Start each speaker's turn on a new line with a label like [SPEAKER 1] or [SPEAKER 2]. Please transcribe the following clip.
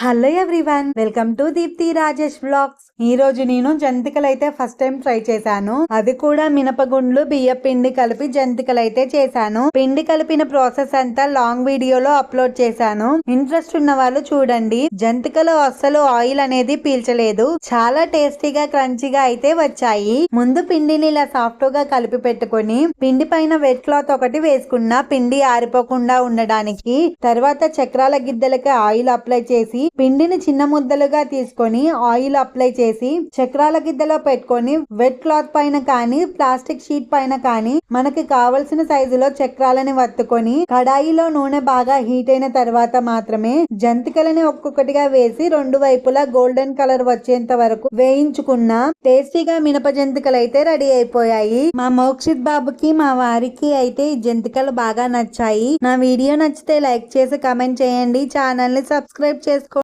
[SPEAKER 1] Hello everyone welcome to Deepti Rajesh blogs ఈ రోజు నేను జంతికలు అయితే ఫస్ట్ టైం ట్రై చేశాను. అది కూడా మినపగుండ్లు బియ్య పిండి కలిపి జంతికలు అయితే చేశాను. పిండి కలిపిన ప్రాసెస్ అంతా లాంగ్ వీడియోలో అప్లోడ్ చేశాను. ఇంట్రెస్ట్ ఉన్న వాళ్ళు చూడండి. జంతికలు అస్సలు ఆయిల్ అనేది పీల్చలేదు. చాలా టేస్టీగా క్రంచీగా అయితే వచ్చాయి. ముందు పిండిని ఇలా సాఫ్ట్గా కలిపి పెట్టుకొని పిండి పైన వెట్ క్లాత్ ఒకటి వేసుకున్న పిండి ఆరిపోకుండా ఉండడానికి తర్వాత చక్రాల గిద్దలకి ఆయిల్ అప్లై చేసి పిండిని చిన్న ముద్దలుగా తీసుకొని ఆయిల్ అప్లై చేసి చక్రాల గిద్దలో పెట్టుకొని వెట్ క్లాత్ పైన కానీ ప్లాస్టిక్ షీట్ పైన కానీ మనకి కావలసిన సైజులో చక్రాలని వత్తుకొని కడాయిలో నూనె బాగా హీట్ అయిన తర్వాత మాత్రమే జంతికలని ఒక్కొక్కటిగా వేసి రెండు వైపులా గోల్డెన్ కలర్ వచ్చేంత వరకు వేయించుకున్న టేస్టీగా మినప జంతికలు అయితే రెడీ అయిపోయాయి. మా మోక్షిత్ బాబుకి మా వారికి అయితే ఈ జంతికలు బాగా నచ్చాయి. నా వీడియో నచ్చితే లైక్ చేసి కమెంట్ చేయండి. ఛానల్ని సబ్స్క్రైబ్ చేసుకోండి